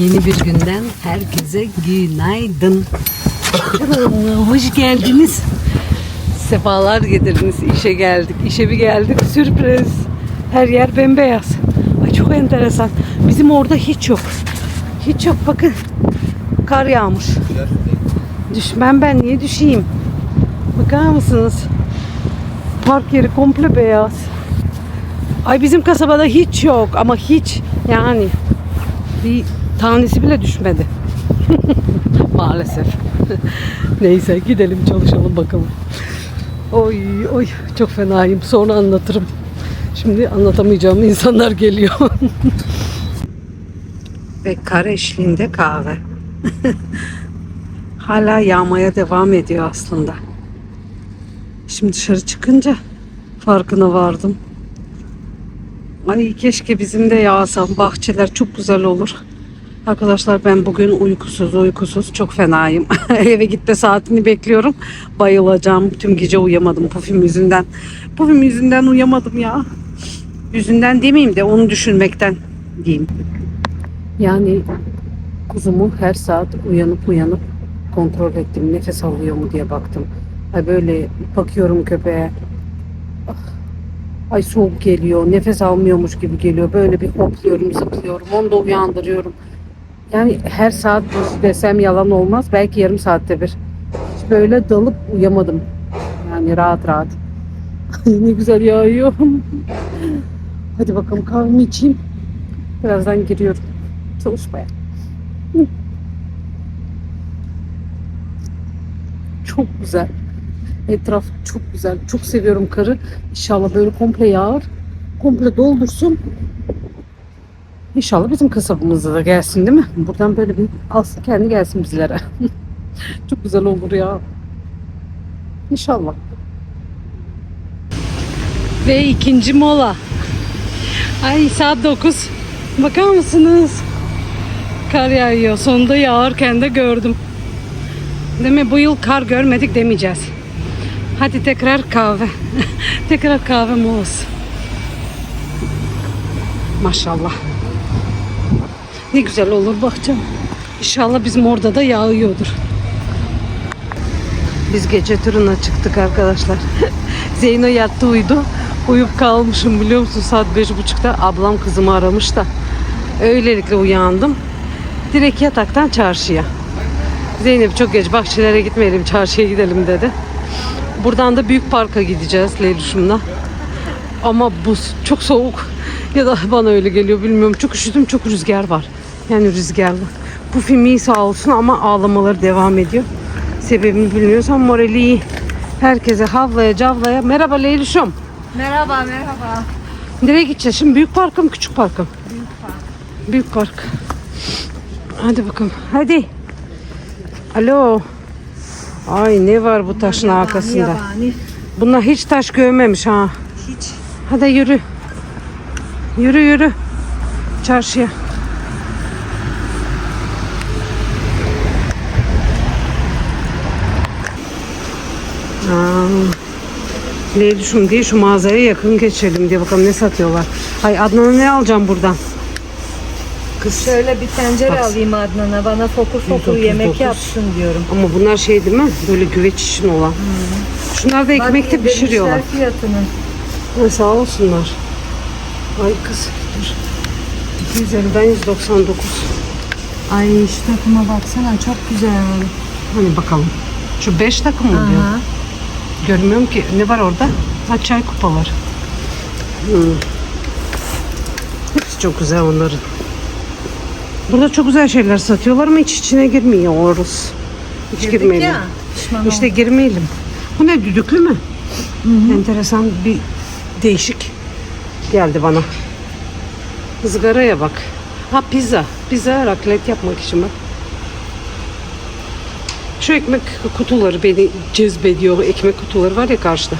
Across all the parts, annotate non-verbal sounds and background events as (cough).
Yeni bir günden herkese günaydın. Hoş geldiniz. Sefalar getirdiniz. İşe geldik. İşe bir geldik. Sürpriz. Her yer bembeyaz. Ay çok enteresan. Bizim orada hiç yok. Hiç yok bakın. Kar yağmış. Düşmem ben niye düşeyim? Bakar mısınız? Park yeri komple beyaz. Ay bizim kasabada hiç yok ama hiç yani bir tanesi bile düşmedi. (laughs) Maalesef. (laughs) Neyse gidelim çalışalım bakalım. Oy oy çok fenayım. Sonra anlatırım. Şimdi anlatamayacağım insanlar geliyor. (laughs) Ve kar eşliğinde kahve. Hala yağmaya devam ediyor aslında. Şimdi dışarı çıkınca farkına vardım. Ay keşke bizim de yağsam. Bahçeler çok güzel olur. Arkadaşlar ben bugün uykusuz uykusuz çok fenayım. (laughs) Eve gitme saatini bekliyorum. Bayılacağım. Tüm gece uyuyamadım pufim yüzünden. Pufim yüzünden uyuyamadım ya. Yüzünden demeyeyim de onu düşünmekten diyeyim. Yani kuzumu her saat uyanıp uyanıp kontrol ettim. Nefes alıyor mu diye baktım. Ay böyle bakıyorum köpeğe. Ah, Ay soğuk geliyor, nefes almıyormuş gibi geliyor. Böyle bir hopluyorum, zıplıyorum. Onu da uyandırıyorum. Yani her saat desem yalan olmaz. Belki yarım saatte bir. Hiç böyle dalıp uyamadım. Yani rahat rahat. (laughs) Ne güzel yağıyor. (laughs) Hadi bakalım kahvemi içeyim. Birazdan giriyorum çalışmaya. Çok güzel. Etraf çok güzel. Çok seviyorum karı. İnşallah böyle komple yağar. Komple doldursun. İnşallah bizim kasabımızda da gelsin değil mi? Buradan böyle bir alsın kendi gelsin bizlere. (laughs) çok güzel olur ya. İnşallah. Ve ikinci mola. Ay saat 9. Bakar mısınız? Kar yağıyor. Sonunda yağarken de gördüm. Değil mi? Bu yıl kar görmedik demeyeceğiz. Hadi tekrar kahve. (laughs) tekrar kahve molası. Maşallah. Ne güzel olur bahçem. İnşallah bizim orada da yağıyordur. Biz gece turuna çıktık arkadaşlar. (laughs) Zeyno yattı uyudu. Uyup kalmışım biliyor musun saat beş buçukta. Ablam kızımı aramış da. Öylelikle uyandım. Direkt yataktan çarşıya. Zeynep çok geç bahçelere gitmeyelim çarşıya gidelim dedi. Buradan da büyük parka gideceğiz Leylüş'ümle. Ama bu çok soğuk (laughs) ya da bana öyle geliyor bilmiyorum. Çok üşüdüm çok rüzgar var. Yani rüzgarlı. Bu film iyi sağ olsun ama ağlamaları devam ediyor. Sebebini bilmiyoruz ama morali iyi. Herkese havlaya cavlaya. Merhaba Leylüş'üm. Merhaba merhaba. Nereye gideceğiz şimdi? Büyük parka mı küçük parka mı? Büyük park. Büyük park. Hadi bakalım. Hadi. Alo. Ay ne var bu taşın arkasında? Yabani. Bunlar hiç taş görmemiş ha. Hiç. Hadi yürü. Yürü yürü. Çarşıya. Leylüşüm diye şu mağazaya yakın geçelim diye bakalım ne satıyorlar. Hay Adnan'a ne alacağım buradan? Kız. Şöyle bir tencere Bak. alayım Adnan'a. Bana fokur fokur 139. yemek yapsın diyorum. Ama bunlar şey değil mi? Böyle güveç için olan. Şunlar da ekmekte Bak, pişiriyorlar. demişler fiyatını. Ha, sağ olsunlar. Ay kız dur. 250'den 199. Ay şu takıma baksana çok güzel. Hani bakalım. Şu 5 takım mı diyor? Aha. Görmüyorum ki. Ne var orada? Ha çay kupalar. Hmm. Hepsi çok güzel onların. Burada çok güzel şeyler satıyorlar ama hiç içine girmiyoruz. Hiç Girdik girmeyelim. ya, işte girmeyelim. Bu ne düdüklü mü? Enteresan bir değişik geldi bana. Izgaraya bak. Ha pizza. Pizza raklet yapmak için bak. Şu ekmek kutuları beni cezbediyor. Ekmek kutuları var ya karşıda.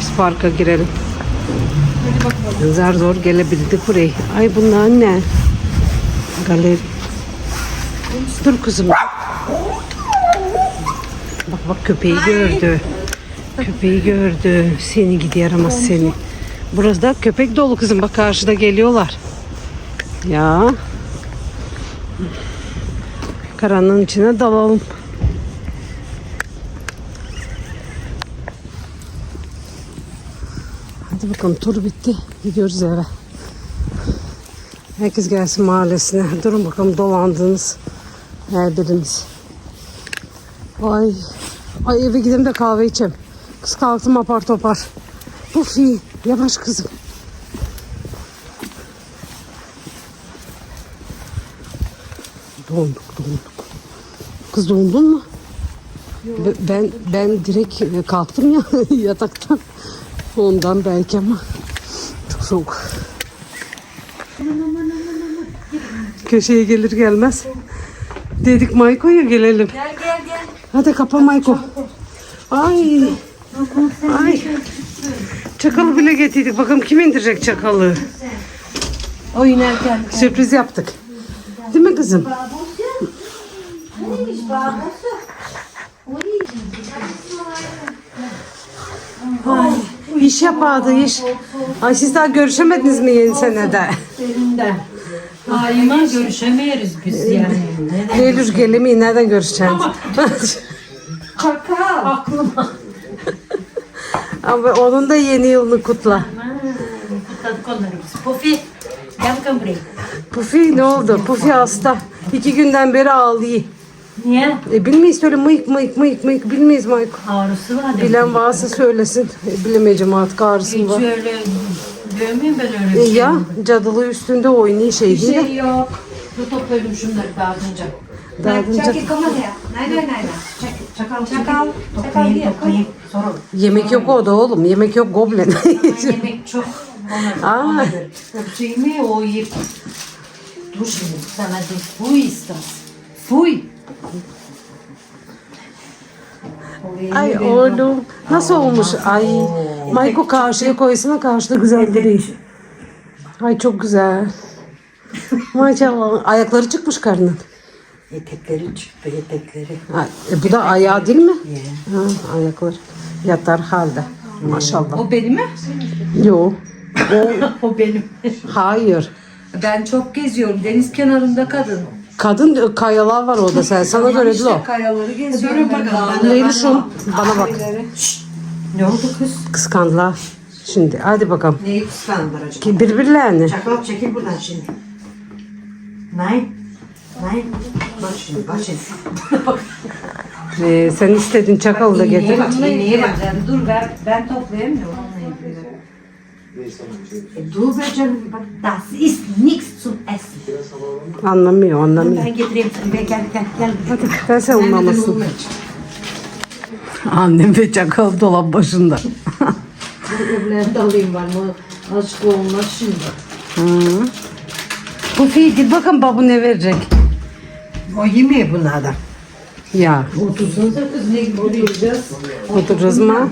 Biz parka girelim. Zar zor gelebildik buraya. Ay bunlar ne? Galeri. Dur kızım. Bak bak köpeği gördü. Köpeği gördü. Seni gidi yaramaz seni. Burası da köpek dolu kızım. Bak karşıda geliyorlar. Ya. Karanlığın içine dalalım. Hadi bakalım tur bitti. Gidiyoruz eve. Herkes gelsin mahallesine. Durun bakalım dolandığınız her biriniz. Ay. Ay eve gidelim de kahve içelim. Kız kalktım apar topar. Pufi. Yavaş kızım. Donduk donduk. Kız dondun mu? Be- Ben ben direkt e, kalktım ya (laughs) yataktan. Ondan belki ama çok soğuk. Köşeye gelir gelmez. Dedik Mayko'ya gelelim. Gel gel gel. Hadi kapa Mayko. Ay. Ay. Çakalı bile getirdik. Bakalım kim indirecek çakalı. O inerken. Sürpriz yaptık. Değil mi kızım? Ay, iş yapardı iş. Ay siz daha görüşemediniz mi yeni senede? Daima görüşemeyiz biz yani. Eylül gelimi nereden görüşeceğiz? Kaka aklıma. Ama onun da yeni yılını kutla. Kutladık onları biz. Pofi. Gel bakalım buraya. Pufi ne oldu? Pufi hasta. İki günden beri ağlıyor. Niye? E, bilmeyiz böyle mıyık mıyık mıyık mıyık bilmeyiz Mayko. Ağrısı var. Bilen varsa söylesin. E, bilemeyeceğim artık ağrısı Hiç var. öyle dövmeyeyim ben öyle E, bir şey. ya cadılı üstünde oynuyor şey Bir değil mi? şey yok. Bu toplayalım şunları dağıtınca. Dağıtınca gdje? Toplayayım. Sonra yemek yok o da oğlum. Yemek yok goblin. yemek çok. (laughs) Ona, Aa. ona göre. Öpseyim mi o yiyip. Dur şimdi sana de fuy istas. Fuy. Ay oğlum nasıl olmuş? Ay Mayko karşıya koysana karşıda güzel duruyor. Ay çok güzel. Maşallah. Ayakları çıkmış karnın. Etekleri çıktı, etekleri. Ay, e, bu da ayağı değil mi? Ha, ayakları. Yatar halde. Maşallah. O benim mi? Yok. (laughs) o benim. Hayır. Ben çok geziyorum. Deniz kenarında kadın. Kadın kayalar var orada sen. Sana göre değil o. kayaları geziyorum. ben dağları. Leylüş'üm bana bak. Ne oldu kız? Kıskandılar. Şimdi hadi bakalım. Neyi kıskandılar acaba? Ki Birbirlerini. Çakal çekil buradan şimdi. Nein. Nein. Bak şimdi, bak şimdi. Ee, sen istedin çakalı da getir. bak, iğneye bak. Dur ben, ben toplayamıyorum. E, be canım, bak. Das ist nichts zum Essen. Anlamıyor anlamıyor. Ben getireyim seni. Gel, gel, gel. gel. Hadi ben sen olmamasın. Annem ve çakal dolap başında. Öbürlerini de alayım var mı? Aşk olmaz şimdi. Bu fiyatı bakın babu ne verecek. O yemiyor bunlardan. Ya Otursanıza kız ne gibi yiyeceğiz? oturacağız mı?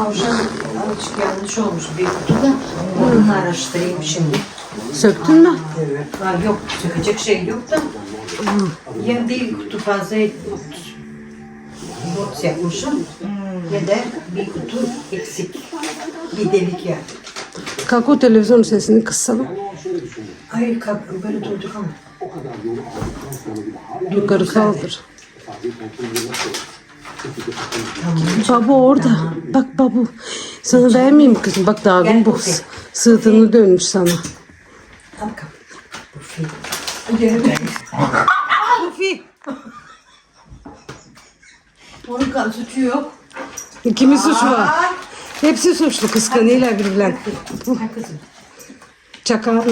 Tavşan azıcık yanlış olmuş bir kutuda. Onu araştırayım şimdi. Söktün mü? Ha, yok, sökecek şey yok da. Ya değil kutu fazla box yapmışım. Ya da bir kutu eksik. Bir delik yani. Kalk o televizyon sesini kısalım. Ay kalk, böyle durduk ama. Yukarı kaldır. Babu orada. Bak babu. Sana vermeyeyim kızım? Bak dağın bu sırtını dönmüş sana. Tamam film. Pufi. Onun kan suçu yok. Kimin suçu var? Hepsi suçlu kıskanıyla birbirler. Ha kızım. Çakal,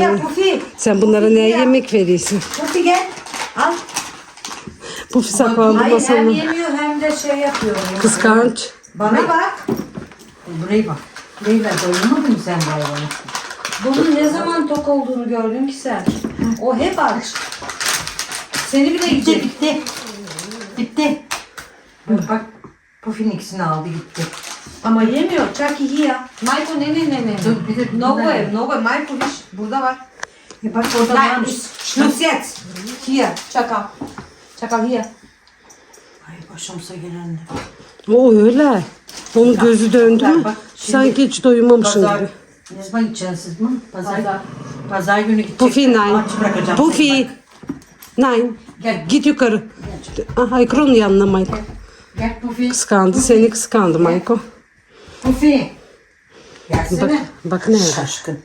Ya ay. Pufi. Sen bunlara ne yemek veriyorsun? Pufi gel. Al. Pufi saklandı Hayır hem masanın. yemiyor hem de şey yapıyor. Kıskanç. Bana bak. Buraya bak. Leyla doyurmadın mı sen bu hayvanı? Bunun ne zaman tok olduğunu gördün ki sen? O hep aç. Seni bile Bitti yiyecek. bitti. Bitti. Bak bak. Pufi'nin ikisini aldı gitti. Ama yemiyor. Çaki hier. Mayko ne ne ne ne. Dur bir de Nogo, Nogo, Mayko hiç. Burada var. Ya bak orada Nein, varmış. Schluss jetzt. Hier, Çakal. Çakal hier. Ay başımıza gelen de. O öyle. Onun gözü döndü mü? Bak, Sanki hiç doymamışsın Pazar. gibi. Ne zaman gideceksin siz mi? Pazar. Pazar, günü gidecek. Pufi bırakacağım Pufi. bak. Nein. Gel. Git yukarı. Aha Ekron'un yanına Mayko. Gel Pufi. Kıskandı. Seni kıskandı Mayko. Pufi. Bak, Gelsene. bak nerede? Şaşkın.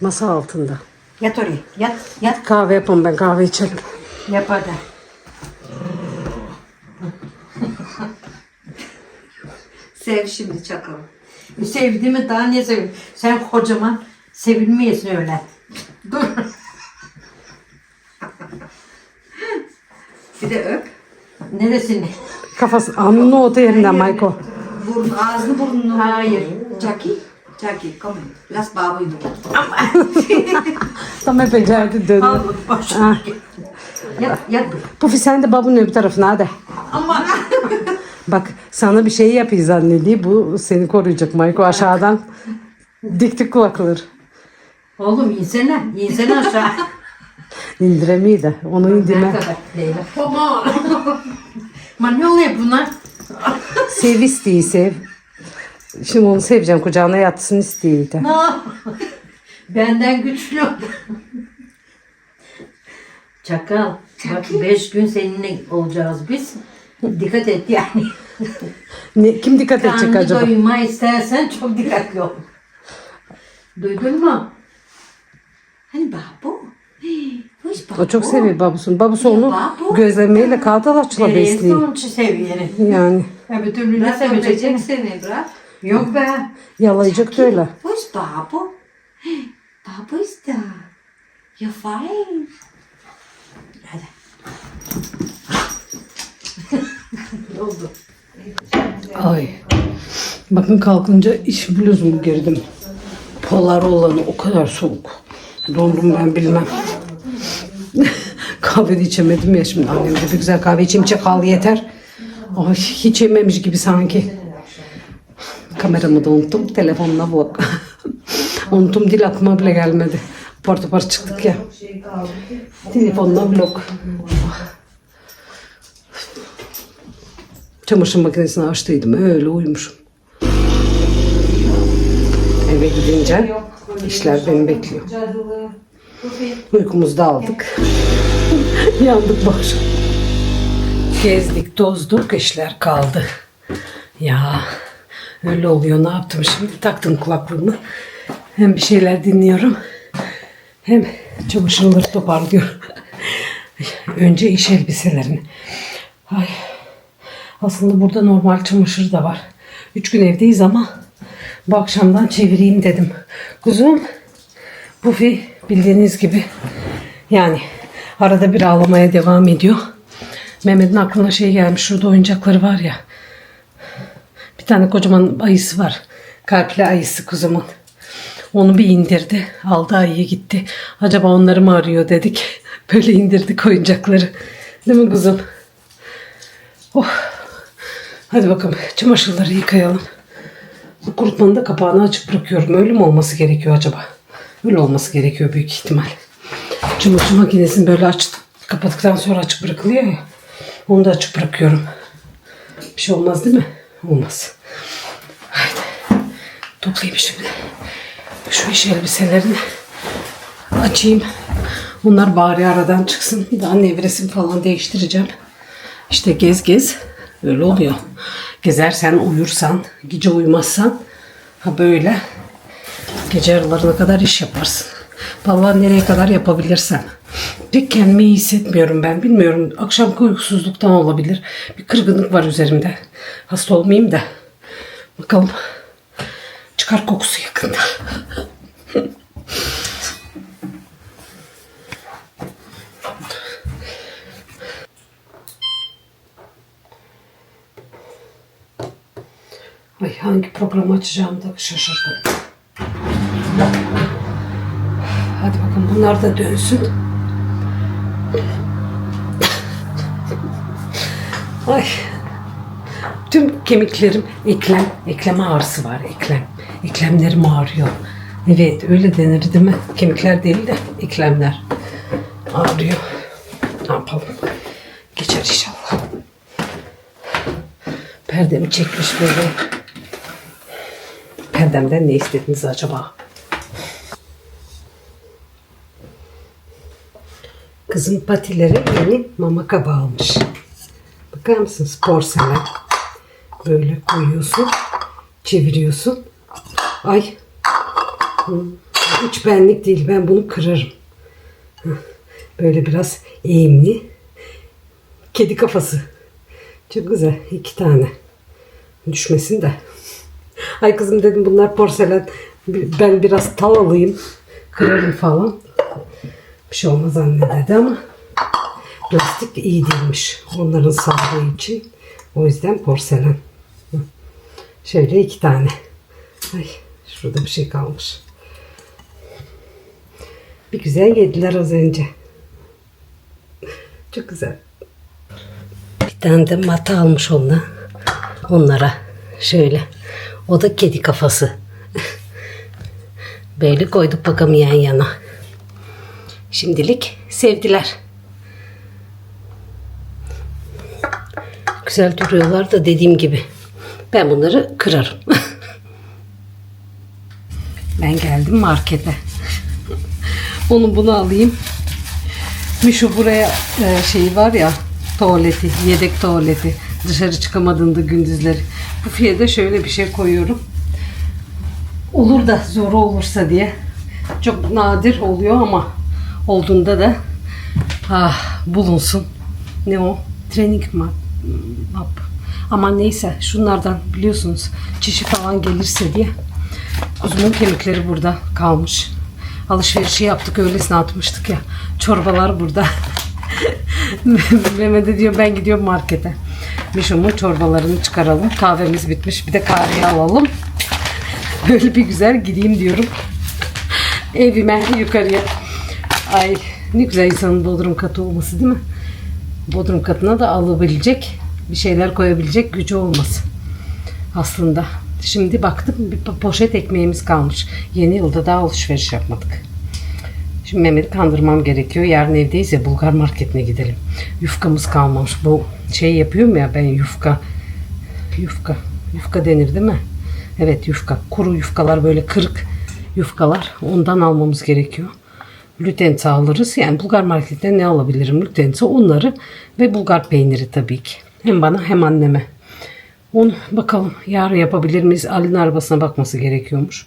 Masa altında. Yat oraya. Yat. Yat. Kahve yapalım ben kahve içelim. Yap hadi. Sev şimdi çakalım. Sevdiğimi daha ne seveyim? Sen kocaman sevilmeyesin öyle. Dur. Bir de öp. Neresini? Kafası alnını otu yerinden Mayko. Burun, ağzını burnunu. Hayır. Jackie. Jackie, come on. Las babayı. Tam hep becerdi döndü. Al boş. Ha. Yat, yat. Pufi sen de babunun öbür tarafına hadi. Ama. Bak sana bir şey yapayım zannediyor. Bu seni koruyacak Mayko aşağıdan. Dikti kulakları. Oğlum insene. İnsene aşağı. (laughs) İndiremeyi de. Onu indirme. Baba. Ma ne oluyor (laughs) buna? (laughs) Sev isteği sev. Şimdi onu seveceğim kucağına yatsın isteği de. Benden güçlü. Çakal. Bak beş gün seninle olacağız biz. Dikkat et yani. Ne, kim dikkat edecek Karnı acaba? doyma istersen çok dikkatli ol. Duydun mu? Hani babu? Hoş babu. O çok seviyor babusunu. Babusu onu babu. gözlemeyle kartal Neresi besliyor. onun için seviyeni? Yani Öbür türlü ne sevecek seni bırak. Yok be. yalayacak da öyle. Wo ist Babo? Babo ist da. Ja, fein. Hadi. Ay. Bakın kalkınca iş bluzumu girdim. Polar olanı o kadar soğuk. Dondum ben bilmem. (laughs) kahve de içemedim ya şimdi. Annem de bir güzel kahve içeyim çakal yeter. Ay hiç yememiş gibi sanki. Kameramı da unuttum. Telefonuna bak. (laughs) unuttum dil aklıma bile gelmedi. Apar topar çıktık ya. Telefonuna blok. Çamaşır makinesini açtıydım. Öyle uyumuşum. Eve gidince işler beni bekliyor. Uykumuzu da aldık. (laughs) Yandık bak. Gezdik, tozduk, işler kaldı. Ya öyle oluyor. Ne yaptım şimdi? Taktım kulaklığımı. Hem bir şeyler dinliyorum. Hem çamaşırları toparlıyorum. (laughs) Önce iş elbiselerini. Ay. Aslında burada normal çamaşır da var. Üç gün evdeyiz ama bu akşamdan çevireyim dedim. Kuzum, Bufi bildiğiniz gibi yani arada bir ağlamaya devam ediyor. Mehmet'in aklına şey gelmiş. Şurada oyuncakları var ya. Bir tane kocaman ayısı var. Kalpli ayısı kuzumun. Onu bir indirdi. Aldı ayıya gitti. Acaba onları mı arıyor dedik. (laughs) Böyle indirdik oyuncakları. Değil mi kuzum? Oh. Hadi bakalım çamaşırları yıkayalım. Bu kurutmanın da kapağını açık bırakıyorum. Öyle mi olması gerekiyor acaba? Öyle olması gerekiyor büyük ihtimal. Çamaşır makinesini böyle aç, kapattıktan sonra açık bırakılıyor ya. Onu da açık bırakıyorum. Bir şey olmaz değil mi? Olmaz. Haydi. Toplayayım şimdi. Şu iş elbiselerini açayım. Onlar bari aradan çıksın. Daha nevresim falan değiştireceğim. İşte gez gez. Öyle oluyor. Gezersen, uyursan, gece uyumazsan ha böyle gece aralarına kadar iş yaparsın. Vallahi nereye kadar yapabilirsem. Pek kendimi iyi hissetmiyorum ben. Bilmiyorum. Akşamki uykusuzluktan olabilir. Bir kırgınlık var üzerimde. Hasta olmayayım da. Bakalım. Çıkar kokusu yakında. (laughs) Ay hangi programı açacağımı da şaşırdım. Hadi bakalım bunlar da dönsün. Ay. Tüm kemiklerim eklem, eklem ağrısı var eklem. Eklemlerim ağrıyor. Evet öyle denir değil mi? Kemikler değil de eklemler ağrıyor. Ne yapalım? Geçer inşallah. Perdemi çekmiş böyle. Perdemden ne istediniz acaba? Kızın patileri yeni mama kabı almış. Bakar mısınız? Porselen. Böyle koyuyorsun. Çeviriyorsun. Ay. Hiç benlik değil. Ben bunu kırarım. Böyle biraz eğimli. Kedi kafası. Çok güzel. iki tane. Düşmesin de. Ay kızım dedim bunlar porselen. Ben biraz tal alayım. Kırarım falan. Bir şey olmaz anne dedi ama plastik iyi değilmiş. Onların sağlığı için. O yüzden porselen. Şöyle iki tane. Ay şurada bir şey kalmış. Bir güzel yediler az önce. Çok güzel. Bir tane de mata almış onunla. Onlara. Şöyle. O da kedi kafası. Böyle koyduk bakalım yan yana. Şimdilik sevdiler. Güzel duruyorlar da dediğim gibi. Ben bunları kırarım. (laughs) ben geldim markete. Onu bunu alayım. Mişo buraya e, şey var ya tuvaleti, yedek tuvaleti. Dışarı çıkamadığında gündüzleri. Bu fiyata şöyle bir şey koyuyorum. Olur da zoru olursa diye. Çok nadir oluyor ama olduğunda da ah, bulunsun. Ne o? Training map. Ama neyse şunlardan biliyorsunuz çişi falan gelirse diye. Kuzumun kemikleri burada kalmış. Alışverişi yaptık öylesine atmıştık ya. Çorbalar burada. (laughs) Mehmet de diyor ben gidiyorum markete. Mişom'un çorbalarını çıkaralım. Kahvemiz bitmiş. Bir de kahve alalım. Böyle bir güzel gideyim diyorum. Evime yukarıya. Ay ne güzel insanın bodrum katı olması değil mi? Bodrum katına da alabilecek bir şeyler koyabilecek gücü olması. Aslında. Şimdi baktım bir po- poşet ekmeğimiz kalmış. Yeni yılda daha alışveriş yapmadık. Şimdi Mehmet'i kandırmam gerekiyor. Yarın evdeyiz ya Bulgar marketine gidelim. Yufkamız kalmamış. Bu şey yapıyorum ya ben yufka. Yufka. Yufka denir değil mi? Evet yufka. Kuru yufkalar böyle kırık yufkalar. Ondan almamız gerekiyor. Lütense alırız. Yani Bulgar marketten ne alabilirim? Lütense onları ve Bulgar peyniri tabii ki. Hem bana hem anneme. Onu bakalım yarın yapabilir miyiz? Ali'nin arabasına bakması gerekiyormuş.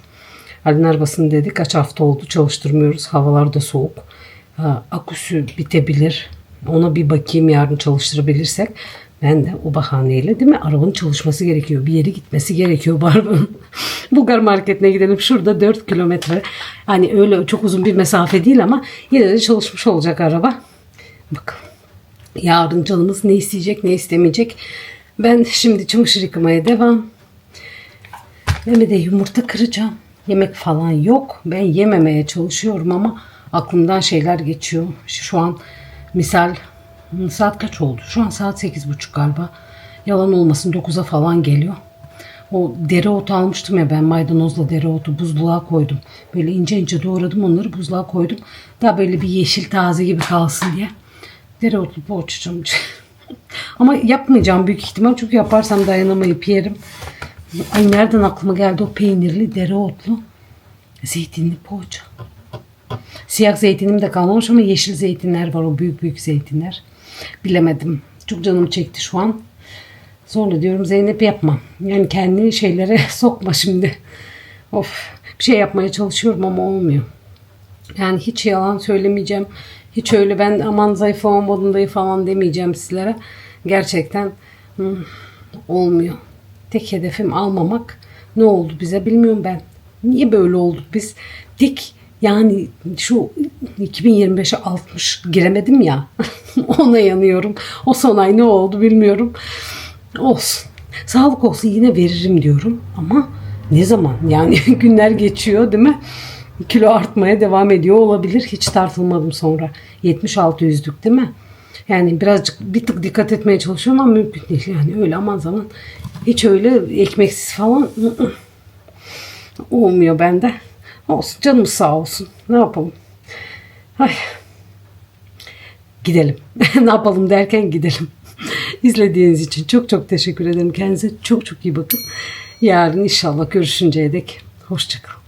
Ali'nin arabasını dedi kaç hafta oldu çalıştırmıyoruz. Havalar da soğuk. Ha, aküsü bitebilir. Ona bir bakayım yarın çalıştırabilirsek. Ben de o bahaneyle değil mi? Arabanın çalışması gerekiyor. Bir yere gitmesi gerekiyor Barba'nın. (laughs) Bulgar marketine gidelim. Şurada 4 kilometre. Hani öyle çok uzun bir mesafe değil ama yine de çalışmış olacak araba. Bakalım. Yarın canımız ne isteyecek ne istemeyecek. Ben şimdi çamaşır yıkamaya devam. Mehmet'e yumurta kıracağım. Yemek falan yok. Ben yememeye çalışıyorum ama aklımdan şeyler geçiyor. Şu an misal saat kaç oldu? Şu an saat 8.30 galiba. Yalan olmasın 9'a falan geliyor. O dereotu almıştım ya ben maydanozla dereotu buzluğa koydum. Böyle ince ince doğradım onları buzluğa koydum. Daha böyle bir yeşil taze gibi kalsın diye. Dereotlu poğaçacağım. (laughs) Ama yapmayacağım büyük ihtimal çünkü yaparsam dayanamayıp yerim. Ay nereden aklıma geldi o peynirli dereotlu zeytinli poğaça. Siyah zeytinim de kalmamış ama yeşil zeytinler var o büyük büyük zeytinler. Bilemedim. Çok canım çekti şu an. Sonra diyorum Zeynep yapma. Yani kendini şeylere (laughs) sokma şimdi. Of bir şey yapmaya çalışıyorum ama olmuyor. Yani hiç yalan söylemeyeceğim. Hiç öyle ben aman zayıflamam modundayım falan demeyeceğim sizlere. Gerçekten hmm, olmuyor. Tek hedefim almamak. Ne oldu bize bilmiyorum ben. Niye böyle olduk biz? Dik yani şu 2025'e 60 giremedim ya. (laughs) Ona yanıyorum. O son ay ne oldu bilmiyorum. Olsun. Sağlık olsun yine veririm diyorum ama ne zaman? Yani (laughs) günler geçiyor değil mi? Kilo artmaya devam ediyor olabilir. Hiç tartılmadım sonra. 76 yüzlük değil mi? Yani birazcık bir tık dikkat etmeye çalışıyorum ama mümkün değil. Yani öyle aman zaman hiç öyle ekmeksiz falan (clears throat) olmuyor bende. Olsun canımız sağ olsun. Ne yapalım? Ay. Gidelim. (laughs) ne yapalım derken gidelim. (laughs) İzlediğiniz için çok çok teşekkür ederim. Kendinize çok çok iyi bakın. Yarın inşallah görüşünceye dek Hoşçakalın.